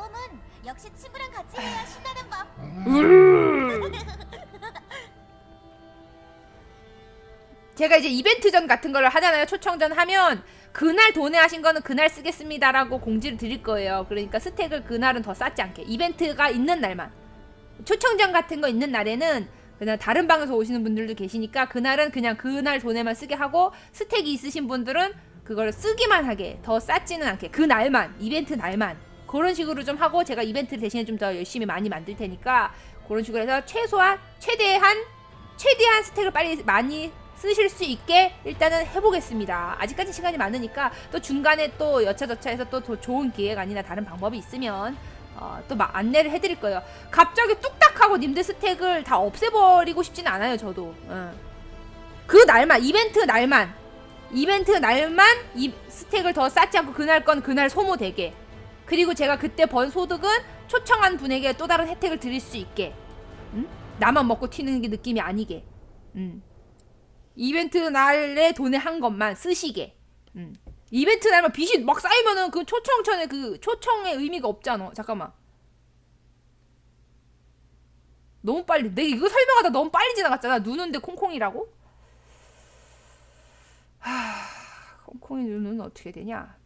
모험은. 역시 친구랑 같이 해야 신나는 법. 제가 이제 이벤트전 같은 거를 하잖아요. 초청전 하면 그날 도내하신 거는 그날 쓰겠습니다라고 공지를 드릴 거예요. 그러니까 스택을 그날은 더 쌓지 않게. 이벤트가 있는 날만. 초청전 같은 거 있는 날에는 그냥 다른 방에서 오시는 분들도 계시니까 그날은 그냥 그날 돈에만 쓰게 하고 스택이 있으신 분들은 그걸 쓰기만 하게. 더 쌓지는 않게. 그 날만. 이벤트 날만 그런 식으로 좀 하고 제가 이벤트 대신에 좀 더 열심히 많이 만들 테니까 그런 식으로 해서 최소한 최대한 최대한 스택을 빨리 많이 쓰실 수 있게 일단은 해보겠습니다. 아직까지 시간이 많으니까 또 중간에 또 여차저차해서 또 더 좋은 기회가 아니라 다른 방법이 있으면 어, 또 막 안내를 해드릴 거예요. 갑자기 뚝딱하고 님들 스택을 다 없애버리고 싶지는 않아요. 저도. 응. 그 날만 이벤트 날만 이벤트 날만 이 스택을 더 쌓지 않고 그날 건 그날 소모되게 그리고 제가 그때 번 소득은 초청한 분에게 또 다른 혜택을 드릴 수 있게 응? 나만 먹고 튀는 게 느낌이 아니게 음. 이벤트 날에 돈에 한 것만 쓰시게. 음. 이벤트 날만 빚이 막 쌓이면은 그 초청천에 그 초청의 의미가 없잖아. 잠깐만. 너무 빨리. 내가 이거 설명하다 너무 빨리 지나갔잖아. 눈인데 콩콩이라고? 하, 콩콩이 눈은 어떻게 되냐?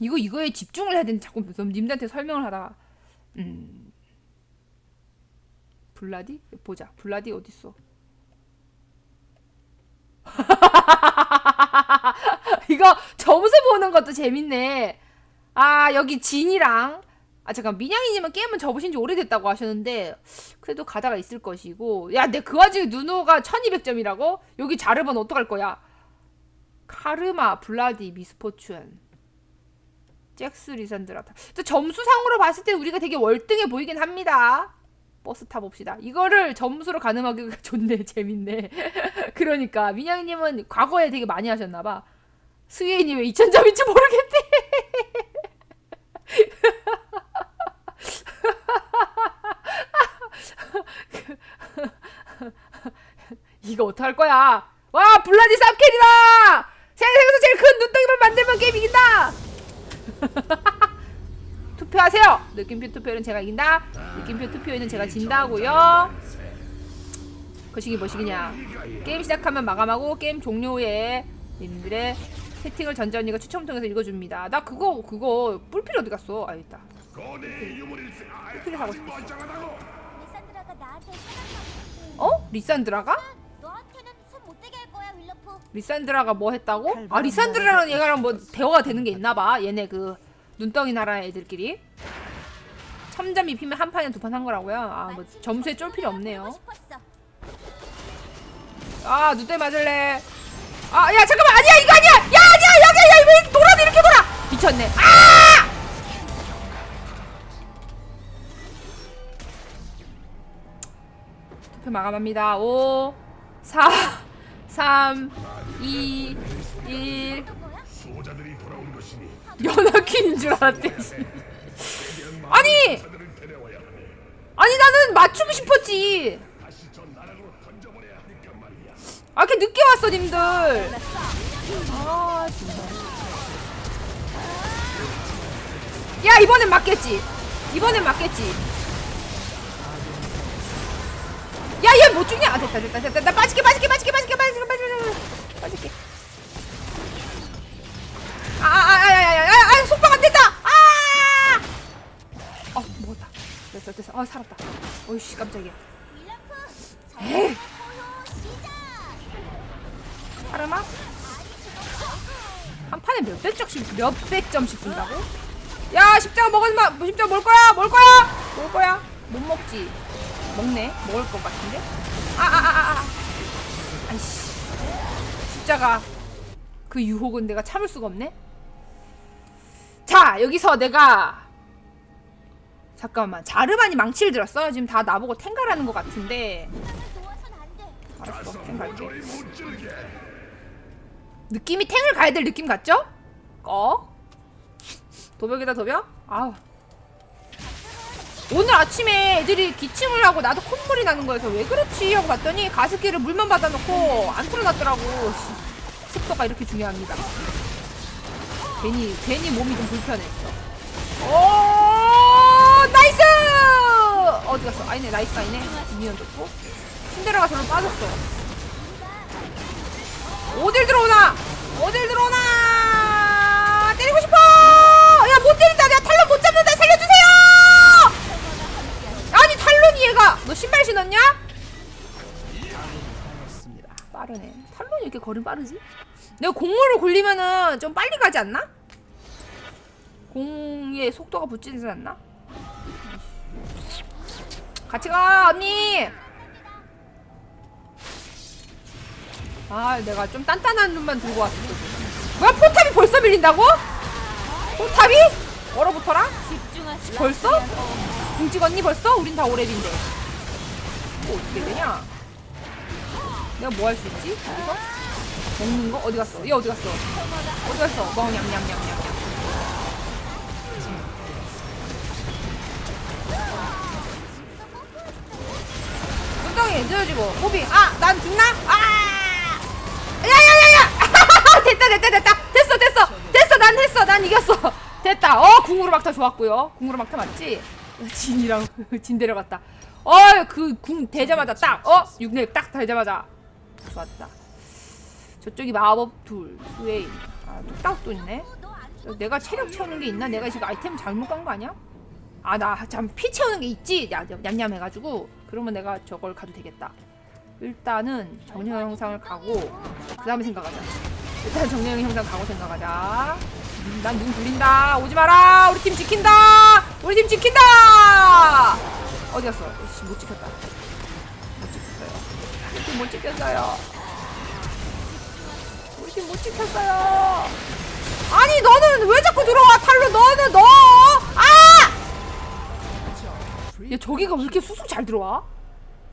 이거 이거에 집중을 해야 되는데 자꾸 님들한테 설명을 하다가 음. 블라디 보자. 블라디 어디 있어? 이거 점수 보는 것도 재밌네. 아, 여기 진이랑 아 잠깐 민양이님은 게임은 접으신 지 오래됐다고 하셨는데 그래도 가다가 있을 것이고 야 내 그 와중에 누누가 1200점이라고? 여기 자르면 어떡할 거야 카르마 블라디 미스포춘 잭스 리산드라타. 또 점수상으로 봤을 때 우리가 되게 월등해 보이긴 합니다. 버스 타봅시다. 이거를 점수로 가늠하기가 좋네 재밌네. 그러니까 민양이님은 과거에 되게 많이 하셨나봐. 스웨인이 왜 2000점인지 모르겠대. 이거 어떡할 거야? 와 블라디 쌉캐리다 세상에서 제일 큰 눈덩이만 만들면 게임 이긴다 투표하세요. 느낌표 투표는 제가 이긴다. 느낌표 투표에는 제가 진다고요. 거시기 뭐시기냐 게임 시작하면 마감하고 게임 종료에 님들의 채팅을 전자 언니가 추첨 통해서 읽어줍니다. 나 그거 그거 뿔필 어디 갔어? 아 있다. 뿔필 나한테 사랑하고 어? 리산드라가? 리산드라가 뭐 했다고? 아 리산드라랑 얘가랑 뭐 대화가 되는 게 있나 봐. 얘네 그 눈덩이 나라 애들끼리. 참잠 입히면 한 판에 두판 한 거라고요? 아 뭐 점수에 쫄 필요 없네요. 아 눈덩이 맞을래? 아 야 잠깐만. 아니야 이거 아니야. 야 아니야 여기 야왜 돌아도 이렇게 돌아? 미쳤네. 아! 투표 마감합니다. 5 4 3 2 1 연하퀸인 줄 알았대 아니. 아니 나는 맞추고 싶었지. 아 이렇게 늦게 왔어 님들. 아 진짜. 야 이번엔 맞겠지. 이번엔 맞겠지. 야 얘 못 죽냐? 아 됐다 됐다 됐다. 나 빠질게 빠질게 빠질게 빠질게 빠질게 빠질게 빠질게 아아아아아 아 속박 안 된다 아 어 먹었다 됐어 됐어 아 살았다 어이씨 깜짝이야. 에이. 카르마? 한 판에 몇백 점씩 몇백 점씩 준다고? 야 십자가 먹었마 십자가 먹을 거야 먹을 거야 먹을 거야 못 먹지 먹네 먹을 것 같은데 아아아아 아, 아. 아이씨 십자가 그 유혹은 내가 참을 수가 없네 자 여기서 내가 잠깐만 자르반이 망치를 들었어 지금 다 나보고 탱가라는 것 같은데. 알았어 탱 갈게. 느낌이 탱을 가야 될 느낌 같죠? 어? 도벽이다 도벽? 아우 오늘 아침에 애들이 기침을 하고 나도 콧물이 나는 거여서 왜 그렇지 하고 봤더니 가습기를 물만 받아놓고 안 틀어놨더라고 씨, 습도가 이렇게 중요합니다 괜히 괜히 몸이 좀 불편했어. 오 나이스! 어디 갔어? 아니네 나이스 아니네. 미니언 좋고. 신데레가 저로 빠졌어. 어딜 들어오나? 어딜 들어오나? 때리고 싶어! 야 못 때린다. 내가 탈론 못 잡는다. 살려주세요! 아니 탈론이 얘가 너 신발 신었냐? 빠르네. 탈론이 이렇게 걸음 빠르지? 내가 공으로 굴리면은 좀 빨리 가지 않나? 공에 속도가 붙지는 않나? 같이 가 언니 아 내가 좀 단단한 눈만 들고 왔어 뭐야 포탑이 벌써 밀린다고? 포탑이? 얼어붙어라? 벌써? 공 찍었니 벌써? 우린 다 오랩인데 뭐 어떻게 되냐? 내가 뭐 할 수 있지? 여기서? 먹는 거? 어디 갔어? 얘 어디 갔어? 어디 갔어? 멍 냠냠냠냠 엉덩이 늘어지고 호비. 아난 죽나? 아! 야야야야! 됐다 됐다 됐다. 됐어 됐어. 됐어 난 했어. 난 이겼어. 됐다. 어 궁으로 막타 좋았고요. 궁으로 막타 맞지? 진이랑 진 데려갔다. 어그 궁 대자마자 딱어? 육렙 딱 대자마자. 좋았다 저쪽이 마법 둘 스웨인. 아 뚝딱도 있네. 내가 체력 채우는 게 있나? 내가 지금 아이템 잘못 간 거 아니야? 아 나 참 피 채우는 게 있지? 야, 냠냠해가지고. 그러면 내가 저걸 가도 되겠다. 일단은 정령 영상을 가고 그 다음에 생각하자. 일단 정령 영상 가고 생각하자. 난눈 굴린다. 오지 마라! 우리 팀 지킨다! 우리 팀 지킨다! 어디 갔어? 씨, 못 지켰다. 못 지켰어요. 못 지켰어요 못 지켰어요. 아니 너는 왜 자꾸 들어와 탈로? 너는 너! 아! 야 저기가 왜 이렇게 쑥쑥 잘 들어와?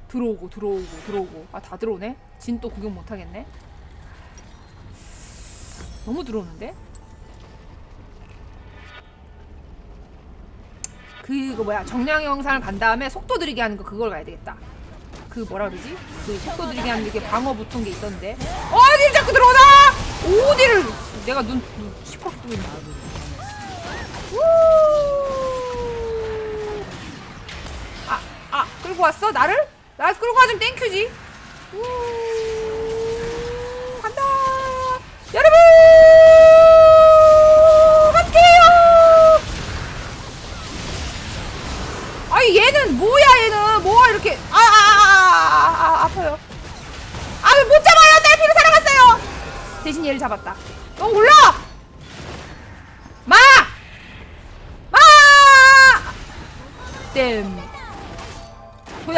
들어오고 들어오고 들어오고. 아 다 들어오네? 진 또 구경 못 하겠네? 너무 들어오는데? 그거 뭐야? 정량 영상을 간 다음에 속도 들이게 하는 거 그걸 가야 되겠다 그 뭐라 그러지 그 속도 들이게 하는 게 방어 붙은 게 있었는데 어딜 자꾸 들어오나 어디를 내가 눈, 눈 시퍼 뜨고 있는 아, 아, 끌고 왔어? 나를? 나 끌고 와주면 땡큐지. 우,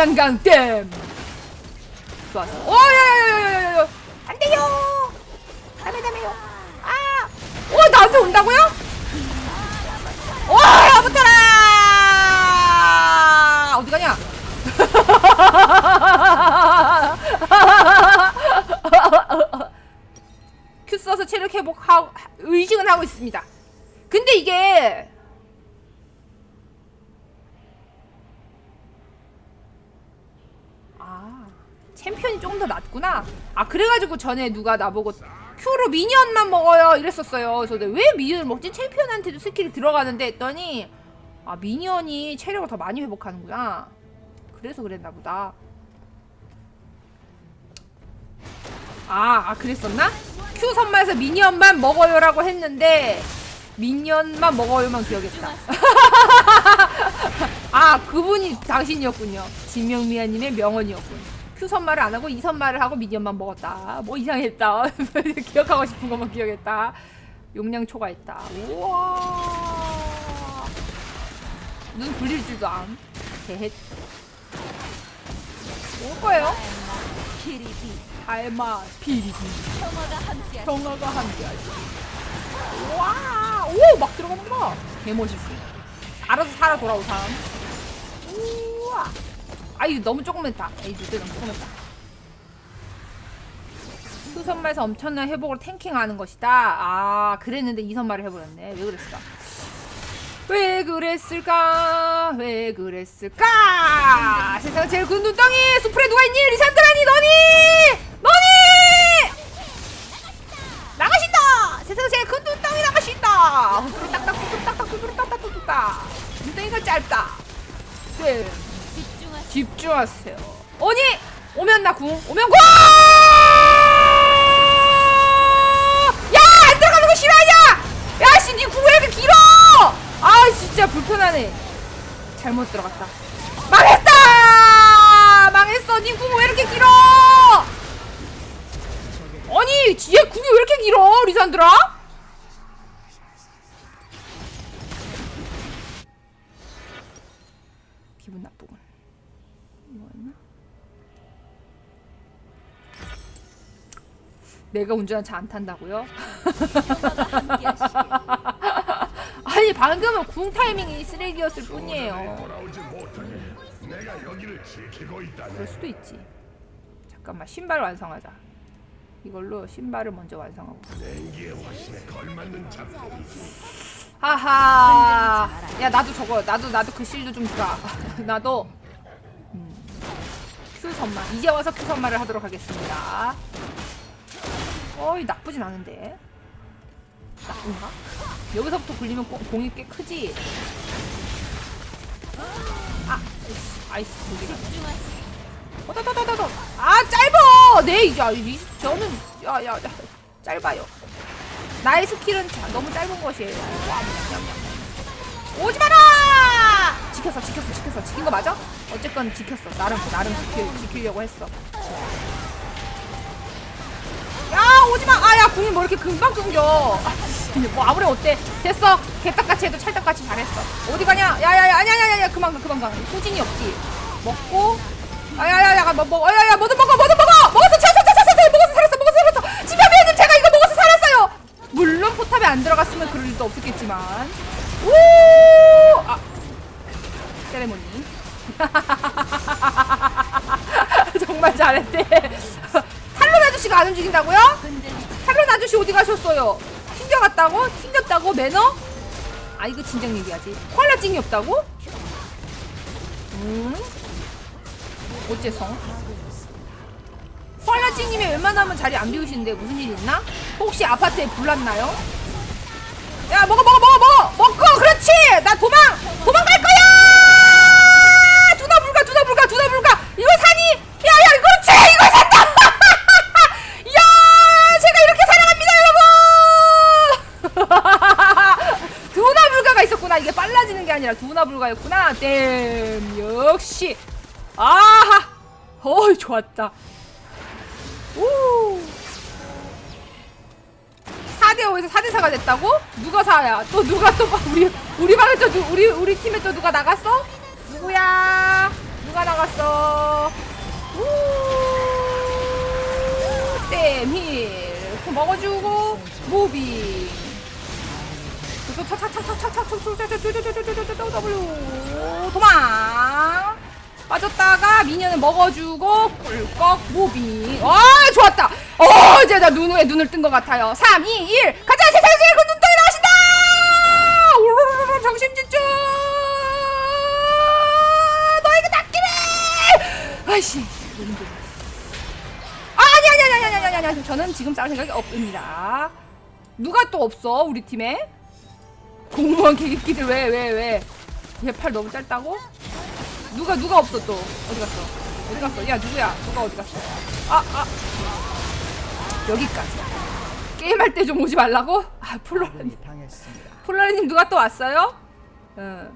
소양강 댐. 좋았어. 오, 야야야야야야. 안 돼요. 다음에 다음에요. 아, 오 나한테 온다고요? 와, 붙어라. 어디 가냐? 큐 써서 체력 회복하고 의식은 하고 있습니다. 근데 이게 아 챔피언이 조금 더 낫구나. 아 그래가지고 전에 누가 나보고 큐로 미니언만 먹어요 이랬었어요. 그래서 내가 왜 미니언을 먹지? 챔피언한테도 스킬이 들어가는데 했더니 아 미니언이 체력을 더 많이 회복하는구나. 그래서 그랬나 보다. 아, 아 그랬었나? 큐 선마에서 미니언만 먹어요라고 했는데 미니언만 먹어요만 기억했다. 아 그분이 당신이었군요. 진명미아님의 명언이었군. 큐 선마를 안 하고 이 선마를 하고 미니언만 먹었다. 뭐 이상했다. 기억하고 싶은 것만 기억했다. 용량 초과했다. 우와. 눈 굴릴 줄도 안. 개헷. 올 거예요. 알마 비리비 평화가 함께하지 와, 오, 막 들어가는 거. 개 멋있어. 알아서 살아 돌아오 사람. 우와. 아이 너무 조그맣다. 에이 누들 너무 조그맣다. 수선말에서 엄청난 회복을 탱킹하는 것이다. 아, 그랬는데 이 선말을 해버렸네. 왜 그랬을까? 왜 그랬을까? 왜 그랬을까? 세상 제일 군 눈덩이 수풀에 누가 있니? 리산드라니 너니? 너니? 나가신다! 세상 제일 큰 눈덩이 나가신다! 후프리 딱딱 후프리 딱딱 후프리 딱딱 후프리 눈덩이가 짧다. 네. 집중하세요. 집중하세요. 아니 오면 나 궁, 오면 궁! 야 안 들어가는 거 싫어하냐? 야 씨 니궁왜 이렇게 길어? 아 진짜 불편하네. 잘못 들어갔다. 망했다! 망했어. 니궁왜 이렇게 길어? 아니 뒤에 궁이 왜 이렇게 길어, 리산드라? 내가 운전한 차 안 탄다고요? 아니 방금은 궁 타이밍이 쓰레기였을 뿐이에요. 돌아오지 못하게 내가 여기를 지키고 있다네. 그럴 수도 있지. 잠깐만 신발 완성하자. 이걸로 신발을 먼저 완성하고. 냉기의 화신에 걸맞는 작품. 하하. 야 나도 저거 나도 나도 그 실드 좀 주라. 나도 음, 큐 선만 이제 와서 큐 선만을 하도록 하겠습니다. 어이 나쁘진 않은데. 나쁜가? 여기서부터 굴리면 공- 공이 꽤 크지. 아, 아이씨, 저기. 어다다다다다. 아 짧어. 네, 야, 이, 저는 야야 야, 짧아요. 나의 스킬은 자- 너무 짧은 것이에요. 와, 냠냠. 오지 마라! 지켰어, 지켰어, 지켰어. 지킨 거 맞아? 어쨌건 지켰어. 나름 나름 지키, 지키려고 했어. 야, 오지 마. 아, 야, 궁이 뭐 이렇게 금방 끊겨. 아, 근데 뭐 아무래 어때? 됐어. 개떡같이 해도 찰떡같이 잘했어. 어디 가냐? 야야야, 아니야. 그만 가, 그만 가. 소진이 없지. 먹고. 아야야야, 뭐 먹어. 야야야, 뭐든 먹어, 뭐든 먹어. 먹었어, 찼어. 먹었어, 살았어, 먹었어, 살았어. 지표비님 제가 이거 먹어서 살았어요. 물론 포탑에 안 들어갔으면 그럴 일도 없었겠지만. 오! 아, 세레모니. 정말 잘했대. 아저씨가 안 움직인다고요? 탈론 아저씨 어디 가셨어요? 튕겨갔다고? 튕겼다고? 매너? 아 이거 진작 얘기하지. 콜라 찡이 없다고? 음? 어째서? 콜라찡님이 웬만하면 자리 안 비우시는데 무슨 일 있나? 혹시 아파트에 불났나요? 야 먹어 먹어 먹어 먹어 먹고 그렇지 나 도망 도망갈 거야 두나 불가 두나 불가 두나 불가 이거 사니 야야 그렇지 이거 산다 야 제가 이렇게 사랑합니다 여러분 두나 불가가 있었구나 이게 빨라지는 게 아니라 두나 불가였구나 땜 역시 아하 어이 좋았다 오 4대5에서 4대4가 됐다고? 누가 4야? 또 누가 또 봐- 우리 우리 방에 또 누, 우리 우리 팀에 또 누가 나갔어? 누구야? 누가 나갔어? 우! 땜힐 먹어주고 무빙 도망 빠졌다가 미니언을 먹어주고 꿀꺽 무빙 아 좋았다 어 이제 나 눈에 눈을 뜬 것 같아요 3 2 1 가자 세상에 제일 큰 눈덩이 나오신다 정신 집중 너에게 닿기를 아이씨. 아, 아니 아니 아니 아니 아니 아니 아니 저는 지금 싸울 생각이 없습니다 누가 또 없어 우리 팀에 공무원 개개끼들 왜 왜 왜? 얘 팔 너무 짧다고? 누가 누가 없어 또. 어디 갔어? 어디 갔어? 야 누구야? 누가 어디 갔어? 아 아. 여기까지. 게임할 때 좀 오지 말라고? 아 플로라님. 플로라님 누가 또 왔어요? 어,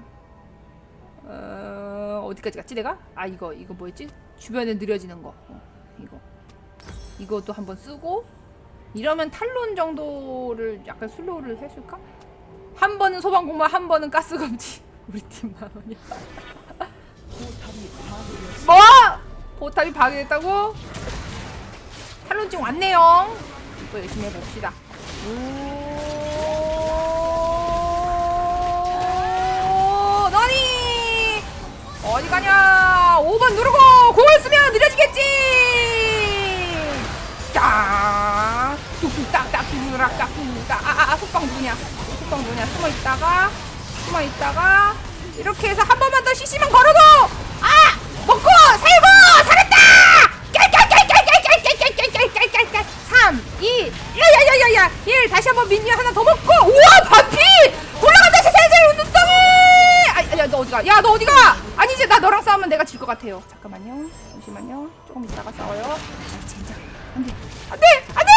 어 어디까지 갔지 내가? 아 이거 이거 뭐였지? 주변에 느려지는 거. 어, 이거. 이것도 한번 쓰고. 이러면 탈론 정도를 약간 슬로우를 해줄까 한 번은 소방 공무 한 번은 가스 검지 우리 팀 만 원이야 뭐? 포탑이 파괴됐다고? 탈론증 왔네요. 또 열심히 해봅시다. 오, 너니 어디 가냐? 5번 누르고 공을 쓰면 느려지겠지. 딱, 뚝뚝 딱딱, 뚜락딱, 뚜딱. 아, 아, 아, 속방 누구냐? 속방 누구냐? 숨어 있다가, 숨어 있다가 이렇게 해서 한 번만 더 CC만 걸어도 아 먹고 살고 살았다 깔깔깔깔깔깔깔깔깔깔깔 3 2 야야야야야 1 다시 한번 민니 하나 더 먹고 우와 반피 올라간다 세상에 제일 눈덩이 아야 너 어디가 야 너 어디가 아니 이제 나 너랑 싸우면 내가 질 것 같아요. 잠깐만요. 잠시만요. 조금 이따가 싸워요. 아, 진짜. 안 돼. 안 돼! 안 돼!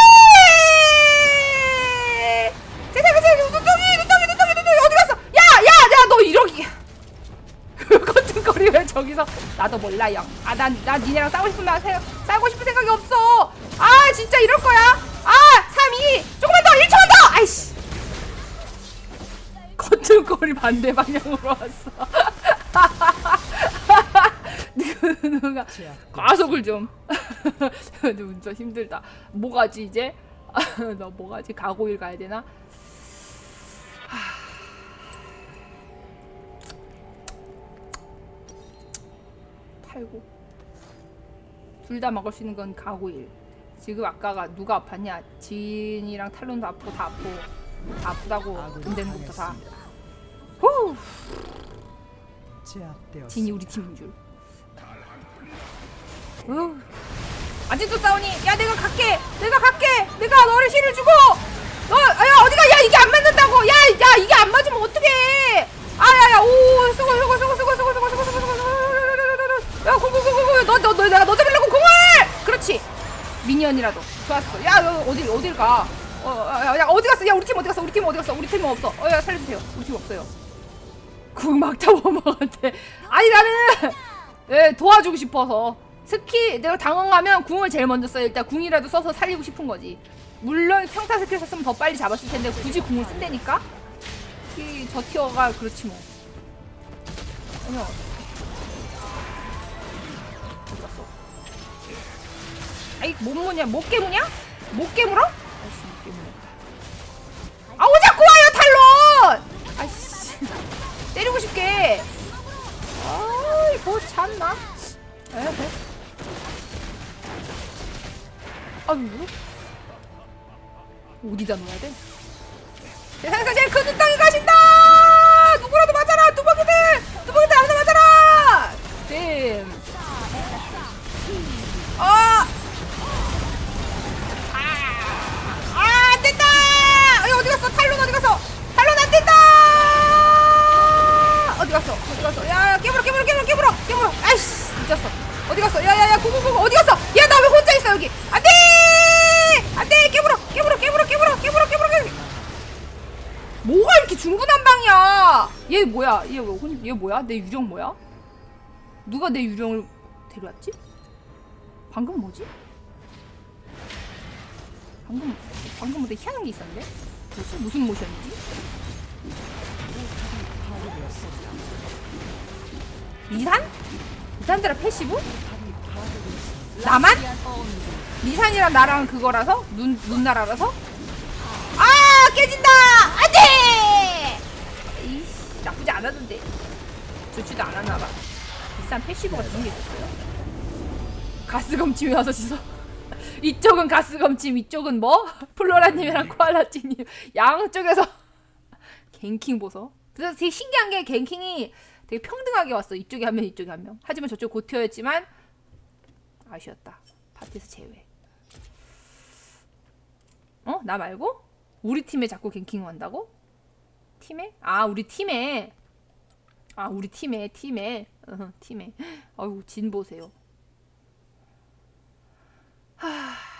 세상에, 세상에, 눈덩이, 눈덩이, 눈덩이, 눈덩이, 어디 갔어? 야, 야, 야, 너 이러기. 같은 거리 왜 저기서 나도 몰라요. 아, 난, 난 니네랑 싸우고 싶으면 생- 싸우고 싶은 생각이 없어. 아, 진짜 이럴 거야. 아, 3, 2, 조금만 더, 1초만 더. 아이씨. 거칠거리 반대 방향으로 왔어. 누가 가속을 좀. 진짜 힘들다. 뭐가지 이제? 나 뭐가지? 가고일 가야 되나? 팔고 둘 다 먹을 수 있는 건 가구일 지금 아까가 누가 아팠냐 지인이랑 탈론도 아프고 다 아프고 다 아프다고 돈 되는 것도 다 후! 진이 우리 팀인 줄 후. 아직도 싸우니? 야 내가 갈게! 내가 갈게! 내가 너를 실을 주고! 너, 아, 야 어디가! 야 이게 안 맞는다고! 야! 야 이게 안 맞으면 어떡해! 아야야 오! 쓰고 쓰고 쓰고 쓰고 쓰고 쓰고 쓰고 야 고고고고고 너 너 너 내가 너 잡으려고 공을. 그렇지. 미니언이라도 좋았어. 야 너 어디 어딜 가? 어, 야, 야 어디 갔어? 야 우리 팀 어디 갔어? 우리 팀 어디 갔어? 우리 팀은 없어. 어 야 살려주세요. 우리 팀 없어요. 궁 막타 워머한테 아니 나는 예, 도와주고 싶어서 스킬 내가 당황하면 궁을 제일 먼저 써요 일단 궁이라도 써서 살리고 싶은 거지 물론 평타 스킬 썼으면 더 빨리 잡았을 텐데 굳이 궁을 쓴다니까 이 저 티어가 그렇지 뭐 어머 아이 못 무냐 못 깨무냐 못 깨물어 아이씨 못 깨무냐 아왜 자꾸 와요 탈론 아이씨 때리고 싶게. 아이, 뭐 참나. 에헤. 아유. 어디다 놓아야 돼? 세상에서 제일 큰 눈덩이 가신다! 누구라도 맞아라! 뚜벅이들! 뚜벅이들 아무나 맞아라! 쌤. 아! 아! 갔어? 어디 갔어? 야, 야, 깨물어, 깨물어, 깨물어, 깨물어, 깨물어. 아이씨, 미쳤어. 어디 갔어? 야, 야, 야, 구구구구, 어디 갔어? 야, 나 왜 혼자 있어, 여기? 안 돼! 안 돼! 깨물어, 깨물어, 깨물어, 깨물어, 깨물어, 깨물어, 깨물어. 뭐가 이렇게 중구난 방이야? 얘 뭐야? 얘, 얘 뭐야? 내 유령 뭐야? 누가 내 유령을 데려왔지? 방금 뭐지? 방금 방금 무대 희한한 게 있었는데? 뭐지? 무슨 모션이지? 리산? 리산드라 패시브? 나만? 리산이랑 나랑 그거라서? 눈, 눈나라라서? 아! 깨진다! 안 돼! 이씨, 나쁘지 않았는데. 좋지도 않았나봐. 리산 패시브 같은 게 있었어요? 가스검침이 와서 지서 이쪽은 가스검침 이쪽은 뭐? 플로라님이랑 코알라찌님 양쪽에서 갱킹 보소 그래서 되게 신기한 게 갱킹이 되게 평등하게 왔어. 이쪽에 한 명, 이쪽에 한 명. 하지만 저쪽 고티어였지만 아쉬웠다. 파티에서 제외. 어? 나 말고? 우리 팀에 자꾸 갱킹 한다고? 팀에? 아, 우리 팀에. 아, 우리 팀에, 팀에. 어, 팀에. 어우, 진 보세요. 하...